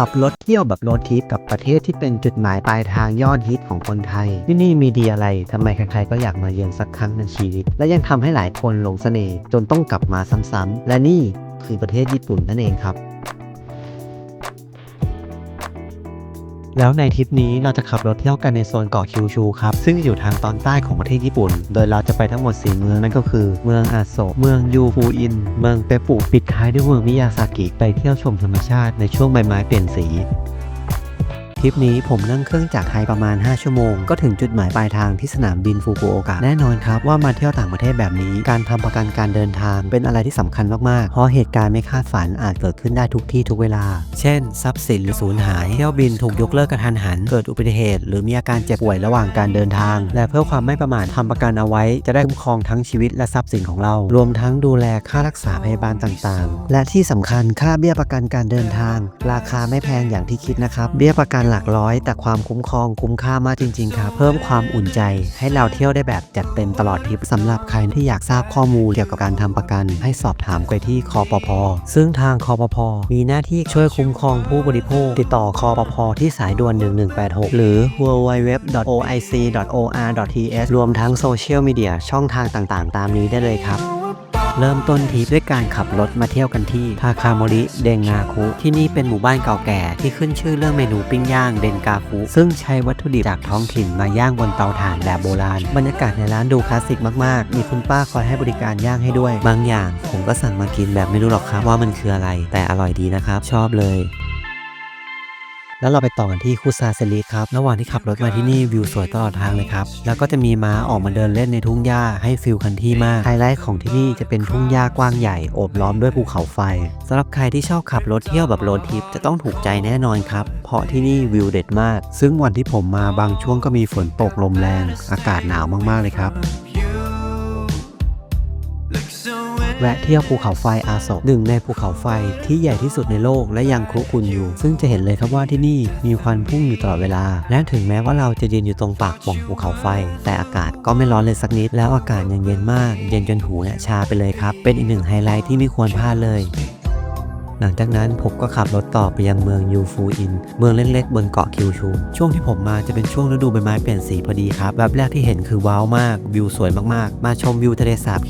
ขับรถเที่ยวแบบโรดทริปกับประเทศที่เป็นจุดหมายปลายทางยอดฮิตของคนไทย ที่นี่มีดีอะไรทำไมใครๆก็อยากมาเยือนสักครั้งในชีวิต และยังทำให้หลายคนหลงเสน่ห์จนต้องกลับมาซ้ำๆและนี่คือประเทศญี่ปุ่นนั่นเองครับ แล้วในทริปนี้เราจะขับรถเที่ยวกันในโซนเกาะคิวชูครับ ซึ่งอยู่ทางตอนใต้ของประเทศญี่ปุ่น โดยเราจะไปทั้งหมด 4 เมืองนั่นก็คือ เมืองอาโซเมืองยูฟูอิน เมืองเปปุปิดท้ายด้วยเมืองมิยาซากิ ไปเที่ยวชมธรรมชาติในช่วงใบไม้เปลี่ยนสี ริปนี้ผมนั่งเครื่องจากไทยประมาณ 5 ชั่วโมง ก็ถึงจุดหมายปลายทางที่สนามบินฟูกุโอกะแน่นอนครับว่ามาเที่ยวต่างประเทศแบบนี้ การทำประกันการเดินทางเป็นอะไรที่สำคัญมากๆ เพราะเหตุการณ์ไม่คาดฝันอาจเกิดขึ้นได้ทุกที่ทุกเวลา เช่น ทรัพย์สินหรือสูญหาย เที่ยวบินถูกยกเลิกกระทันหัน เกิดอุบัติเหตุ หรือมีอาการเจ็บป่วยระหว่างการเดินทาง และเพื่อความไม่ประมาททำประกันเอาไว้ จะได้คุ้มครองทั้งชีวิตและทรัพย์สินของเรา รวมทั้งดูแลค่ารักษาพยาบาลต่างๆ และที่สำคัญค่าเบี้ยประกันการเดินทาง ราคาไม่แพงอย่างที่คิดนะครับเบี้ยประกันหลักร้อย แต่ความคุ้มครองคุ้มค่ามากจริง ๆครับเพิ่มความอุ่นใจ ให้เราเที่ยวได้แบบจัดเต็มตลอดทริปสำหรับใครที่อยากทราบข้อมูลเกี่ยวกับการทำประกัน ให้สอบถามไปที่คอปพซึ่งทางคอปพมีหน้าที่ช่วยคุ้มครองผู้บริโภค ติดต่อคอปพที่สายด่วน 1186 หรือ www.oic.or.th รวมทั้งโซเชียลมีเดียช่องทางต่างๆ ตามนี้ได้เลยครับ เริ่มต้นทริปด้วยการขับรถมาเที่ยวกันที่ทาคาโมริเดงงาคุ ที่นี่เป็นหมู่บ้านเก่าแก่ที่ขึ้นชื่อเรื่องเมนูปิ้งย่างเดนกาคุ ซึ่งใช้วัตถุดิบจากท้องถิ่นมาย่างบนเตาถ่านแบบโบราณ บรรยากาศในร้านดูคลาสสิกมากๆ มีคุณป้าคอยให้บริการย่างให้ด้วย บางอย่าง ผมก็สั่งมากินแบบไม่รู้หรอกครับว่ามันคืออะไร แต่อร่อยดีนะครับ ชอบเลย แล้วเราไปต่อกันที่คุซาเซริครับ ระหว่างที่ขับรถมาที่นี่วิวสวยตลอดทางเลยครับ แล้วก็จะมีม้าออกมาเดินเล่นในทุ่งหญ้าให้ฟิลคันที่มาก ไฮไลท์ของที่นี่จะเป็นทุ่งหญ้ากว้างใหญ่โอบล้อมด้วยภูเขาไฟสำหรับใครที่ชอบขับรถเที่ยวแบบโรดทริปจะต้องถูกใจแน่นอนครับ เพราะที่นี่วิวเด็ดมาก ซึ่งวันที่ผมมาบางช่วงก็มีฝนตกลมแรง อากาศหนาวมากๆเลยครับ แวะเที่ยวภูเขาไฟอาโศกหนึ่งในภูเขาไฟที่ใหญ่ที่สุดในโลกและยังคุกรุ่นอยู่ ซึ่งจะเห็นเลยครับว่าที่นี่มีควันพุ่งอยู่ตลอดเวลา และถึงแม้ว่าเราจะยืนอยู่ตรงปากป่องภูเขาไฟ แต่อากาศก็ไม่ร้อนเลยสักนิด แล้วอากาศยังเย็นมาก เย็นจนหูเนี่ยชาไปเลยครับ เป็นอีกหนึ่งไฮไลท์ที่ไม่ควรพลาดเลยหลังจากนั้นผมก็ขับรถต่อไปยังเมืองยูฟูอิน เมืองเล็กๆ บนเกาะคิวชู ช่วงที่ผมมาจะเป็นช่วงฤดูใบไม้เปลี่ยนสีพอดีครับแบบแรกที่เห็นคือว้าวมาก วิวสวยมากๆ มาชมวิวทะเลสาบ